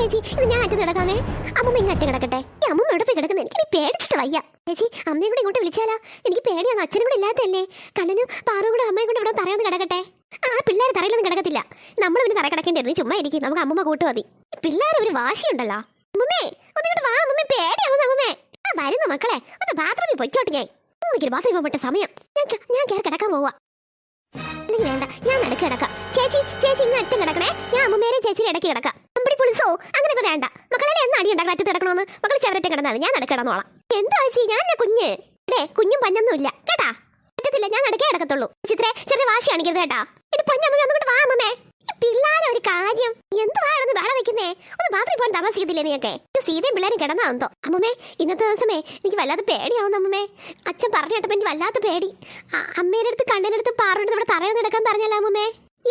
ചേച്ചി ഇത് ഞാൻ അറ്റത്ത് കിടക്കാമേ. അമ്മ ഇങ്ങട്ട് അറ്റ കിടക്കട്ടെ. ഈ അമ്മ എവിടെ പോയി കിടക്കുന്നത് എനിക്ക് പേടിച്ചിട്ട് വയ്യ. ചേച്ചി അമ്മയും കൂടെ ഇങ്ങോട്ട് വിളിച്ചാലാ? എനിക്ക് പേടിയാണ് അച്ഛനും കൂടെ ഇല്ലാത്തല്ലേ കണ്ണനും പാറും കൂടെ അമ്മയും കൂടെ ഇവിടെ തറയൊന്ന് കിടക്കട്ടെ. ആ പിള്ളേർ തറയിലൊന്നും കിടക്കത്തില്ല. നമ്മൾ പിന്നെ തറ കിടക്കേണ്ടി ചുമ്മാ ഇരിക്കും. നമുക്ക് അമ്മമ്മ കൂട്ട് മതി. പിള്ളേർ ഒരു വാശിയുണ്ടല്ലോ. അമ്മമ്മേ ഒന്നിങ്ങോട്ട് വാ അമ്മേ പേടിയാവുന്ന അമ്മേ ആ വരുന്ന മക്കളെ. ഒന്ന് ബാത്റൂമിൽ പൊയ്ക്കോട്ടെ ഞാൻ. എനിക്ക് ബാത്റൂമിൽ പോകട്ടെ സമയം. ഞാൻ ഞാൻ കയറി കിടക്കാൻ പോവാ. വേണ്ട ഞാൻ നടക്കി കിടക്കാം. ചേച്ചി ചേച്ചി ഇങ്ങ അറ്റം കിടക്കണേ. ഞാൻ അമ്മമ്മേരെ ചേച്ചിയുടെ ഇടയ്ക്ക് കിടക്കാം. അമ്പടി പൊളിച്ചോ? അങ്ങനെയൊക്കെ വേണ്ട. മക്കളെ എന്ന് അടി അറ്റത്ത് കിടക്കണമെന്ന് മക്കൾ ചെവരത്തെ കിടന്നാൽ. ഞാൻ നടക്ക് കിടന്നോളാം എന്താ ചേച്ചി? ഞാനല്ലേ കുഞ്ഞ്. അല്ലേ കുഞ്ഞും പഞ്ഞൊന്നും ഇല്ല കേട്ടാ? പറ്റത്തില്ല. ഞാൻ നടക്കേ കിടക്കത്തുള്ളൂ ചിത്രേ ചെറിയ വാശി കാണിക്കരുത് കേട്ടാ. ഇത് പൊന്നമ്മ ഒന്നുകൊണ്ട് വാ അമ്മേ പിള്ളാരെ ഒരു കാര്യം. എന്തുവാണെന്ന് വേള വെക്കുന്നേ? ഒന്ന് ബാത്റൂമിൽ പോകാൻ താമസിക്കത്തില്ലേ നീയൊക്കെ? സീതയും പിള്ളേരും കിടന്നാന്തോ അമ്മമ്മേ ഇന്നത്തെ ദിവസമേ എനിക്ക് വല്ലാതെ പേടിയാവുന്നു അമ്മമ്മേ. അച്ഛൻ പറഞ്ഞു കേട്ടപ്പോ എനിക്ക് വല്ലാത്ത പേടി. അ- അമ്മേടെ അടുത്ത് കണ്ണന്റെ അടുത്ത് പാറുണ്ട് ഇവിടെ തറയൊന്നും എടുക്കാൻ പറഞ്ഞല്ലോ അമ്മമ്മേ.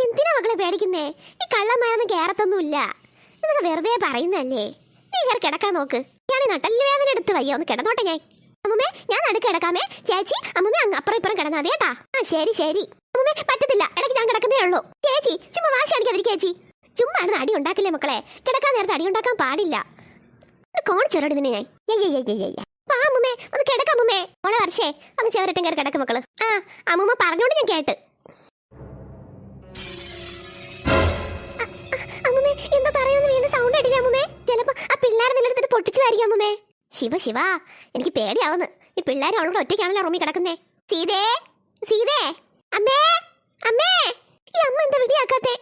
എന്തിനാ മക്കളെ പേടിക്കുന്നേ? ഈ കള്ളന്മാരൊന്നും കേറത്തൊന്നുമില്ല. ഇതൊക്കെ വെറുതെ പറയുന്നല്ലേ നീ കയറി കിടക്കാൻ നോക്ക്. ഞാൻ ഈ നട്ടൽ വേദന എടുത്ത് വയ്യ? ഒന്ന് കിടന്നോട്ടെ ഞാൻ. അമ്മമ്മേ ഞാൻ നടുക്ക് കിടക്കാമേ. ചേച്ചി അമ്മമ്മേ അങ്ങ് അപ്പുറം ഇപ്പുറം കിടന്നാ കേട്ടാ. ആ ശരി ശരി. അമ്മമ്മേ പറ്റത്തില്ല. ഇടയ്ക്ക് ഞാൻ കിടക്കുന്നേ ഉള്ളൂ. ചേച്ചി ചുമ്മാ വാശി അടിക്കാതിരി ചേച്ചി. ചുമ്മാ ആണ് അടി ഉണ്ടാക്കില്ലേ മക്കളെ? കിടക്കാൻ നേരത്തെ അടി ഉണ്ടാക്കാൻ പാടില്ല. കോണിച്ചെറോടി നിന്നെ ഞാൻ. അമ്മമ്മേ. ഒന്ന് കിടക്കാം അമ്മമ്മേ. മോളെ വർഷേ അങ്ങ് ചെവരറ്റം കയറി കിടക്കും മക്കൾ. ആ അമ്മമ്മ പറഞ്ഞോണ്ട് ഞാൻ കേട്ട്. സൗണ്ട് ചിലപ്പോ ആ പിള്ളേരെ നിലനിർത്തിട്ട് പൊട്ടിച്ചതായിരിക്കും അമ്മേ. ശിവ ശിവ എനിക്ക് പേടിയാവുന്നു. ഈ പിള്ളേരെ അവളോട് ഒറ്റയ്ക്കാണല്ലോ റൂമിൽ കിടക്കുന്നേ. സീതേ സീതേ അമ്മേ അമ്മേ ഈ അമ്മ എന്താ വിടിയാക്കാത്തെ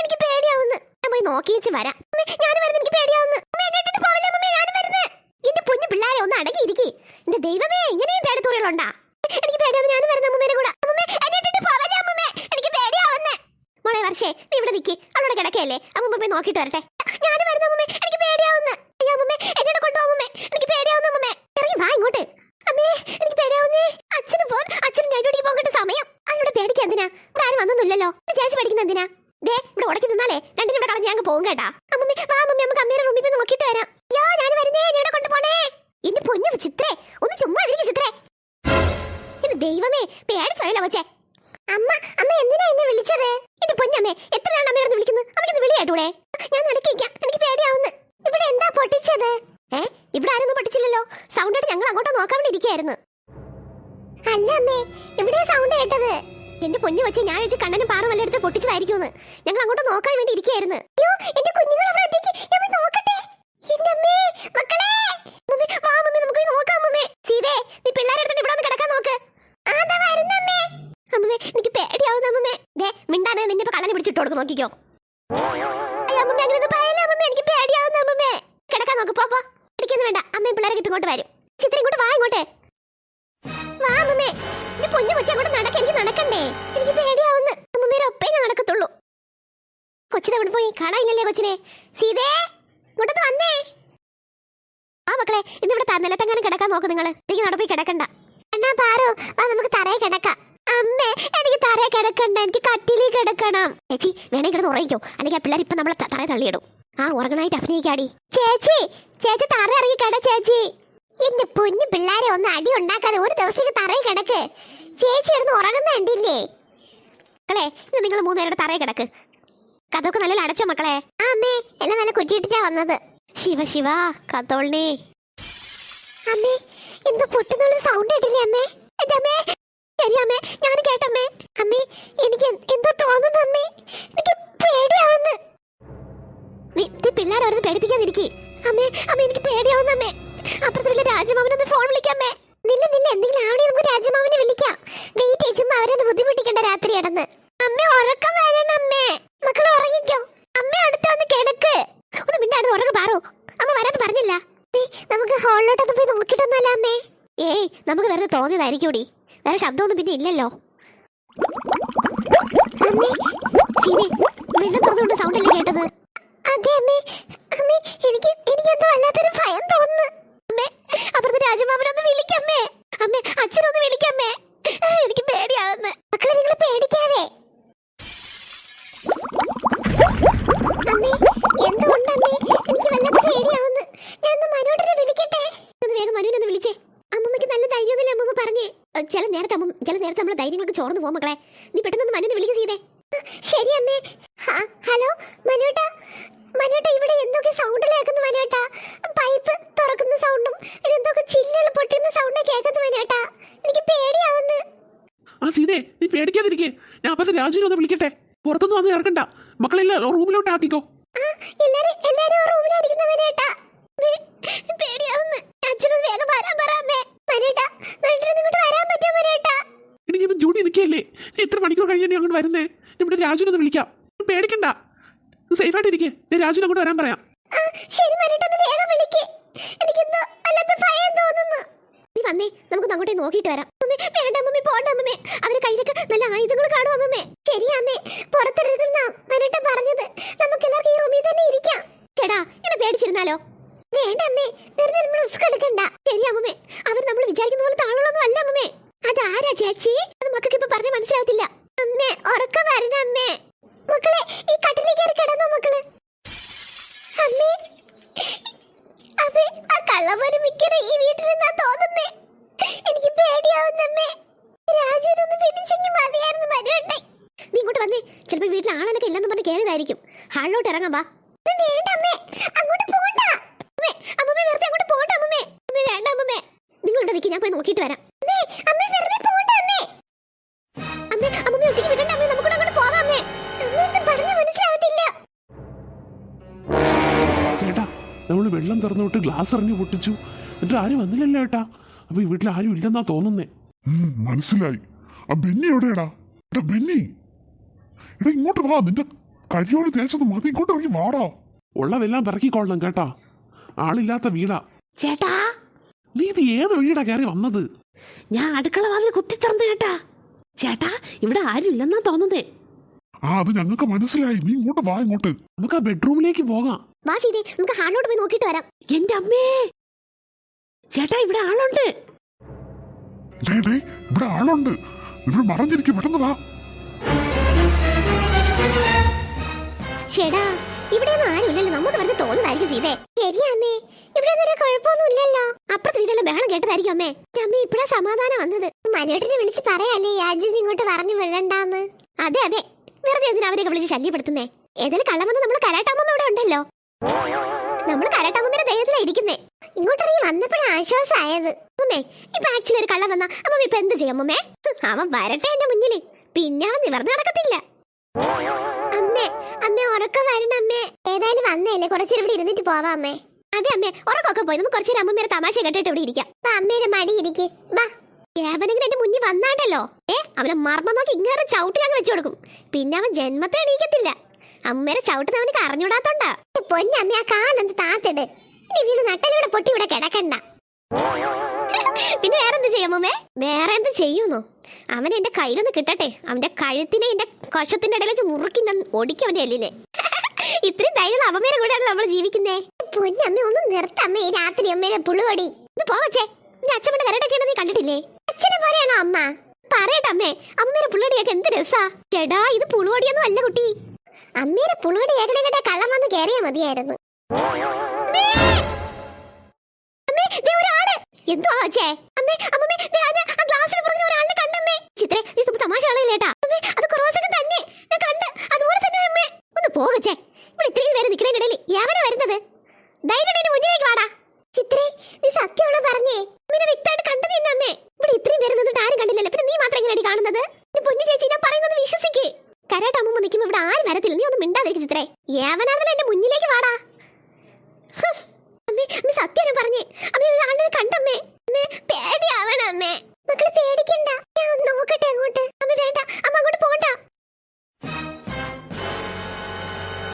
എനിക്ക് പേടിയാവുന്നു. ഞാൻ നോക്കി വെച്ച് വരാം. അമ്മേ ഞാൻ വരുന്നത് എനിക്ക് പേടിയാവുന്നു. അമ്മേ അമ്മേ എന്റെ പൊന്നു പിള്ളേരെ ഒന്ന് അടങ്ങിയിരിക്കി. എന്റെ ദൈവമേ ഇങ്ങനെയും പേടത്തൂറികളുണ്ടാ എനിക്ക് പേടിയാവുന്ന ഞാൻ വരുന്ന അമ്മമ്മേനെ കൂടെ. എനിക്ക് പേടിയാവുന്നു. മോളെ വർഷേ നീ ഇവിടെ നിൽക്കി അവിടെ കിടക്കയല്ലേ? അമ്മമ്മ പോയി നോക്കിയിട്ട് വരട്ടെ ഞാൻ വരുന്ന അമ്മമ്മേ എനിക്ക് പേടിയാവുന്നു അയ്യോ അമ്മമ്മേ എന്നെ കൊണ്ടുപോകും അമ്മമ്മേ എനിക്ക് പേടിയാവുന്നു അമ്മമ്മേ ഇറങ്ങി വാ ഇങ്ങോട്ട് അമ്മേ എനിക്ക് പേടിയാവുന്നേ അച്ഛന് ഫോൺ അച്ഛനും രണ്ടോടി പോകട്ടെ സമയം അതിവിടെ പേടിക്കാൻ എന്തിനാ ഇവിടെ ആരും വന്നൊന്നുമില്ലല്ലോ ഇത് ചേച്ചി പഠിക്കുന്ന എന്തിനാ ദേ ഇവിടെ ഉടച്ചു നിന്നാലേ രണ്ടിനും ഇവിടെ കളഞ്ഞ് ഞങ്ങൾ പോകും കേട്ടാ അമ്മമ്മേ വാ അമ്മമ്മേ നമുക്ക് അമ്മയുടെ റൂമിൽ പോയി നോക്കിയിട്ട് വരാം യോ ഞാൻ വരുന്നേ എന്നെ ഇവിടെ കൊണ്ടുപോണേ എന്റെ പൊന്നു ചിത്രേ ഒന്ന് ചുമ്മാ ഇരിക്കും ചിത്രേ എന്റെ ദൈവമേ പേടിച്ചോയല്ലോ കൊച്ചേ അമ്മ അമ്മ എന്തിനാ എന്നെ വിളിച്ചത്? എന്റെ പൊന്നമ്മേ എത്ര നാൾ അമ്മയോട് വിളിക്കുന്നത് അമ്മയ്ക്ക് വിളിയാട്ടൂടെ ഞാൻ നടക്കിക്കാം എനിക്ക് പേടിയാവുന്നു. ഇവിടെ എന്താ പൊട്ടിച്ചത്? ഏ ഇവിടെ ആരൊന്നും പൊട്ടിച്ചില്ലല്ലോ. സൗണ്ട് ആയിട്ട് ഞങ്ങൾ അങ്ങോട്ട് നോക്കാൻ വേണ്ടി ഇരിക്കായിരുന്നു അല്ല അമ്മേ ഇവിടെ സൗണ്ട് കേട്ടത്? എന്റെ പൊന്നു വെച്ച് ഞാൻ വെച്ച് കണ്ണനും പാറും വല്ലയിടത്ത് പൊട്ടിച്ചതായിരിക്കും ഞങ്ങൾ അങ്ങോട്ട് നോക്കാൻ വേണ്ടി ഇരിക്കായിരുന്നു അയ്യോ എന്റെ കുഞ്ഞുങ്ങൾ അവിടെ ഞാൻ നോക്കട്ടെ? നോക്കിക്കോ. അയ്യോ അമ്മമ്മേ അങ്ങനെ പറയല്ലേ എനിക്ക് പേടിയാവുന്നു അമ്മമ്മേ കിടക്കാൻ നോക്ക് പോ പോ. പേടിക്കൊന്നും വേണ്ട. അമ്മയും പിള്ളേരൊക്കെ ഇങ്ങോട്ട് വരും. ചിത്ര ഇങ്ങോട്ട് വാ ഇങ്ങോട്ട്. വാ അമ്മമ്മേ എന്റെ പൊന്നു കൊച്ചി അങ്ങോട്ട് നടക്ക എനിക്ക് നടക്കണ്ടേ. എനിക്ക് പേടിയാവുന്നു. അമ്മമ്മേരെ ഒപ്പേ നടക്കത്തുള്ളൂ. കൊച്ചിനെ അവിടെ പോയി? കാണാനില്ലല്ലേ കൊച്ചിനെ? സീതേ! ഇങ്ങോട്ടത് വന്നേ. ആ മക്കളെ ഇന്ന് ഇവിടെ നിലത്തെങ്ങാനും കിടക്കാൻ നോക്ക് നിങ്ങൾ എനിക്ക് നടപ്പി കിടക്കണ്ട. എന്നാ പാറു. വാ നമുക്ക് തറയെ കിടക്കാം. അമ്മേ എനിക്ക് തറയെ കിടക്കണ്ട. എനിക്ക് കട്ടിലിൽ കിടക്കണം. ചേച്ചി വേണേ കിടന്ന് ഉറങ്ങിക്കോ. അല്ലെങ്കിൽ പിള്ളേർ ഇപ്പൊ നമ്മളെ തറയെ തള്ളിയിടും. ആ ഉറങ്ങണായിട്ട് അഭിനയിക്കാടി. ചേച്ചി ചേച്ചി തറ ഇറങ്ങി കിട ചേച്ചി. എന്റെ പൊന്നു പിള്ളേരെ ഒന്ന് അടി ഉണ്ടാക്കാതെ ഒരു ദിവസം തറയിൽ കിടക്ക്. ചേച്ചി ഇടുന്ന് ഉറങ്ങുന്ന മക്കളെ ഇന്ന് നിങ്ങൾ മൂന്നുപേരുടെ തറയിൽ കിടക്ക്. കഥക്ക് നല്ല അടച്ചോ മക്കളെ. അമ്മേ എല്ലാം നല്ല കുറ്റിയിട്ടിച്ചാ വന്നത്. ശിവ ശിവ കത്തോളിനെ. അമ്മേ എന്തോ പൊട്ടുന്നുള്ള സൗണ്ട് കേട്ടില്ലേ അമ്മേ? എന്റെ അമ്മേ ശരി അമ്മേ ഞാൻ കേട്ടമ്മേ. അമ്മേ എനിക്ക് എന്തോ തോന്നുന്നു അമ്മേ. എനിക്ക് പേടിയാവുന്നു. നീ പിള്ളേരെ അവരത് പേടിപ്പിക്കാതിരിക്കേ. അമ്മേ അമ്മേ എനിക്ക് പേടിയാവുന്നു അമ്മേ. അപ്പുറത്തെ വലിയ രാജമാമനൊന്ന് ഫോൺ വിളിക്കാമേ. നില്ല നില്ല എന്തെങ്കിലും ആവണേ നമുക്ക് രാജമാമനെ വിളിക്കാം. വെയിറ്റ് ചെയ്ച്ചുമ്പോ അവരൊന്ന് ബുദ്ധിമുട്ടിക്കണ്ട രാത്രി കിടന്ന്. അമ്മ ഉറക്കം വരണം അമ്മേ മക്കൾ ഉറങ്ങിക്കോ അമ്മ അടുത്ത് വന്ന് കിടക്ക് ഒന്ന് മിണ്ടാട് ഉറങ്ങ പാറു അമ്മ വരാന്ന് പറഞ്ഞില്ല. നമുക്ക് ഹാളിലോട്ടൊന്ന് പോയി നോക്കിട്ടൊന്നുമല്ല അമ്മേ. ഏയ് നമുക്ക് വെറുതെ തോന്നിയതായിരിക്കൂടി വേറെ ശബ്ദമൊന്നും പിന്നെ ഇല്ലല്ലോ. അമ്മേ സീനെ വെള്ളം തുറന്നുകൊണ്ട് സൗണ്ട് അല്ലേ കേട്ടത്? അതെ അമ്മേ. അമ്മേ എനിക്ക് എനിക്ക് എന്തോ വല്ലാത്തൊരു ഭയം തോന്നുന്നു. അമ്മേ അപ്പുറത്തെ രാജമാമനൊന്ന് വിളിക്കമ്മേ അമ്മേ. അച്ഛനൊന്ന് വിളിക്കമ്മേ എനിക്ക് പേടിയാവുന്നു. മക്കളെ നിങ്ങൾ പേടിക്കാതെ. അമ്മേ ഞാൻ ഒന്ന് രാജുവിനെ ഒന്ന് വിളിക്കട്ടെ. പുറത്തൊന്നും വന്ന് ഇറക്കണ്ട. മക്കളെല്ലാം റൂമിലോട്ട് ആക്കിക്കോ. ജൂഡി നിൽക്കല്ലേ? എത്ര മണിക്കൂർ കഴിഞ്ഞാൽ നീ അങ്ങോട്ട് വരുന്നേ? ഇവിടെ രാജുവിനെ ഒന്ന് വിളിക്കാം. പേടിക്കണ്ട. സേഫ് ആയിട്ട് ഇരിക്കേ. ഞാൻ രാജുനെ അങ്ങോട്ട് വരാൻ പറയാം. നീ വന്നേ നമുക്ക് അങ്ങോട്ടേ നോക്കിയിട്ട് വരാം. അമ്മേ വേണ്ട അമ്മമ്മേ പോണ്ട അമ്മമ്മേ. അവരെ കയ്യിലൊക്കെ നല്ല ആയുധങ്ങൾ കാണും അമ്മേ ശരി അമ്മേ പുറത്തിറങ്ങുന്ന വരട്ടെ പറഞ്ഞത്. നമുക്ക് എല്ലാവർക്കും ഈ റൂമിൽ തന്നെ ഇരിക്കാം. ചേട്ടാ എന്നെ പേടിച്ചിരുന്നാലോ? വേണ്ട അമ്മേ വെറുതെ നമ്മൾ റിസ്ക് എടുക്കണ്ട. ശരി അമ്മേ അവർ നമ്മൾ വിചാരിക്കുന്ന പോലെ താളുള്ളൊന്നും അല്ല അമ്മമ്മേ. അതാരാ ചേച്ചി? അത് മക്കൾക്ക് ഇപ്പൊ പറഞ്ഞ മനസ്സിലാവത്തില്ല. അമ്മേ ഉറക്ക വരണ അമ്മേ. മക്കളെ ഈ കട്ടിലേക്ക് കയറി കിടന്നോ മക്കൾ. അമ്മേ അതെ ആ കള്ളവരും മിക്കറ ഈ വീട്ടിൽ നിന്നാ തോന്നുന്നേ. നീ ഇങ്ങോട്ട് വീട്ടിൽ വാ. ഞാൻ പോയി വരാം. നമ്മൾ വെള്ളം തുറന്നുവിട്ട് ഗ്ലാസ് എറിഞ്ഞു പൊട്ടിച്ചു. എന്നിട്ട് ആരും വന്നില്ലല്ലോ ഏട്ടാ അപ്പൊ ഈ വീട്ടിൽ ആരും ഇല്ലെന്നാ തോന്നുന്നേ. മനസ്സിലായി. ആ ബെന്നി എവിടെയാടാ? എടാ ബെന്നി. എടാ ഇങ്ങോട്ട് വാ. നിന്റെ കരിയോട് തേച്ചത് മതി. ഇങ്ങോട്ട് ഇറങ്ങി വാടാ. ഉള്ളതെല്ലാം പിറക്കിക്കൊള്ളണം കേട്ടാ. ആളില്ലാത്ത വീടാ. ചേട്ടാ? നീ ഇത് ഏത് വഴിയിടാ കയറി വന്നത്? ഞാൻ അടുക്കള വാതിൽ കുത്തി തുറന്നു കേട്ടാ. ചേട്ടാ ഇവിടെ ആരും ഇല്ലെന്നാ തോന്നുന്നേ. ആ അത് ഞങ്ങൾക്ക് മനസ്സിലായി. നീ ഇങ്ങോട്ട് വാ ഇങ്ങോട്ട്. നമുക്ക് ആ ബെഡ്റൂമിലേക്ക് പോകാം. വാ സീതേ നമുക്ക് ഹാളിലോട്ട് പോയി നോക്കിയിട്ട് വരാം. എന്റെ അമ്മേ! ചേട്ടാ ഇവിടെ ആളുണ്ട്. ഇവിടെ ആളുണ്ട്. ഇവിടെ മറഞ്ഞിരിക്കും പെട്ടെന്ന് വാ. ചേടാ ഇവിടെയൊന്നും ആരുമില്ലല്ലോ. നമ്മോട് വെറുതെ തോന്നുന്നതായിരിക്കും ചെയ്തേ. ശരിയാമ്മേ ഇവിടെ ഒന്നും ഒരു കുഴപ്പമൊന്നും ഇല്ലല്ലോ അപ്പുറത്തെ വീട്ടിലെ ബഹളം കേട്ടതായിരിക്കും അമ്മേ. അമ്മേ ഇപ്പഴാ സമാധാനം വന്നത്. മനോട്ടിനെ വിളിച്ച് പറയാല്ലേ അജിത് ഇങ്ങോട്ട് പറഞ്ഞു വിടണ്ടാന്ന്? അതെ അതെ. വെറുതെ എന്തിനാ അവരെയൊക്കെ വിളിച്ച് ശല്യപ്പെടുത്തുന്നേ? ഏതായാലും കള്ളം വന്ന് നമ്മൾ കരാട്ടാമ്മ ഇവിടെ ഉണ്ടല്ലോ. നമ്മൾ കരാട്ടാമ്മയുടെ ധൈര്യത്തിലാ ഇരിക്കുന്നേ. ഇങ്ങോട്ടിറങ്ങി വന്നപ്പോഴാണ് ആശ്വാസമായത് അമ്മേ ഇപ്പൊ ആക്ച്വലി ഒരു കള്ളം വന്നാ അമ്മ ഇപ്പൊ എന്ത് ചെയ്യും അമ്മേ അവൻ വരട്ടെ എന്റെ മുന്നിൽ. പിന്നെ അവൻ നിവർന്ന് നടക്കത്തില്ല. അമ്മേ അമ്മേ ഉറക്കം വരണ അമ്മേ. ഏതായാലും വന്നേല്ലേ കുറച്ചേരം ഇവിടെ ഇരുന്നിട്ട് പോവാ അമ്മേ. അതെ അമ്മേ ഉറക്കമൊക്കെ പോയി. നമുക്ക് കുറച്ചേരം അമ്മമ്മേരെ തമാശ കേട്ടിട്ട് ഇവിടെ ഇരിക്കാം. വാ, അമ്മയുടെ മടി ഇരിക്ക്. വാ. ഏവനെങ്കിലും എന്റെ മുന്നിൽ വന്നാണ്ടല്ലോ. ഏ അവനെ മർമ്മം നോക്കി ഇങ്ങനെ ചവിട്ടി അങ്ങ് വെച്ചു കൊടുക്കും. പിന്നെ അവൻ ജന്മത്തെ എണീക്കത്തില്ല. അമ്മേരെ ചവിട്ടുന്ന അവന് അറിഞ്ഞൂടാത്തോണ്ടാ പൊന്നമ്മ ആ കാലൊന്ന് താത്തിട്. ഇനി വീട് നട്ടലൂടെ പൊട്ടി ഇവിടെ കിടക്കണ്ട. പിന്നെ വേറെന്ത് ചെയ്യും അമ്മേ വേറെ എന്ത് ചെയ്യുന്നു? അവൻ എന്റെ കയ്യിലൊന്ന് കിട്ടട്ടെ. അവന്റെ കഴുത്തിനെ എന്റെ കൊശത്തിന്റെ ഇടയിൽ വെച്ച് മുറുക്കി ഞാൻ ഒടിക്കും അവന്റെ എല്ലിനെ. ഇത്രയും ധൈര്യം അമ്മമ്മേരെ കൂടെയാണ് നമ്മൾ ജീവിക്കുന്നേ. പൊന്നമ്മ ഒന്ന് നിർത്തമ്മേ ഈ രാത്രി അമ്മേരെ പുളുവടി. ഒന്ന് പോവച്ചേ നീ അച്ഛമ്മയുടെ കരട്ടെ ചെയ്യണത് നീ കണ്ടിട്ടില്ലേ? അച്ഛനെ പോലെയാണോ അമ്മ? പറയട്ടെ അമ്മേ അമ്മേരെ പുളുവടിയൊക്കെ എന്ത് രസാ. ചേടാ ഇത് പുളുവടിയൊന്നും അല്ല കുട്ടി. അമ്മേരെ പുളുവടി ഏകടെ കേട്ട കള്ളം വന്ന് കയറിയാ മതിയായിരുന്നു. എന്തുവാ വച്ചേ? അമ്മേ, അമ്മമ്മേ, ദേ അത് ആ ഗ്ലാസ്സിൽ പറഞ്ഞ ഒരാളെ കണ്ടമ്മേ. ചിത്രേ, നീ ഇത് തമാശ കളയില്ലേട്ടാ. അമ്മേ, അത് കുറവാസൊക്കെ തന്നെ. ഞാൻ കണ്ട്. അതുപോലെ തന്നെ അമ്മേ. ഒന്ന് പോകച്ചേ ഇവിടെ ഇത്രയും പേര് നിൽക്കുന്നതിനിടയിൽ യാവനാ വരുന്നത്? ധൈര്യം ഉണ്ടെങ്കിൽ മുന്നിലേക്ക് വാടാ. ചിത്രേ, നീ സത്യമാണോ പറഞ്ഞേ? അമ്മേനെ വ്യക്തമായിട്ട് കണ്ടത് തന്നെ അമ്മേ. ഇവിടെ ഇത്രയും പേര് നിന്നിട്ട് ആരും കണ്ടില്ലല്ലോ. പിന്നെ നീ മാത്രം എങ്ങനെയാടി കാണുന്നത്? നീ പൊന്നു ചേച്ചി, ഞാൻ പറയുന്നത് വിശ്വസിക്ക്. കരാട്ട അമ്മ നിൽക്കുമ്പോൾ ഇവിടെ ആരും വരത്തില്ല നീ ഒന്ന് മിണ്ടാതിരിക്കും ചിത്രേ ഏവനാണെന്നല്ല എന്റെ മുന്നിലേക്ക് വാടാ. അമ്മേ അമ്മ സത്യം പറഞ്ഞേ. ഒരു ഒരാളിനെ കണ്ടമ്മേ. അമ്മേ പേടിയാവണ അമ്മേ. മക്കളെ പേടിക്കണ്ട. ഞാൻ നോക്കട്ടെ അങ്ങോട്ട്. അമ്മ വേണ്ട. അമ്മ അങ്ങോട്ട് പോണ്ട.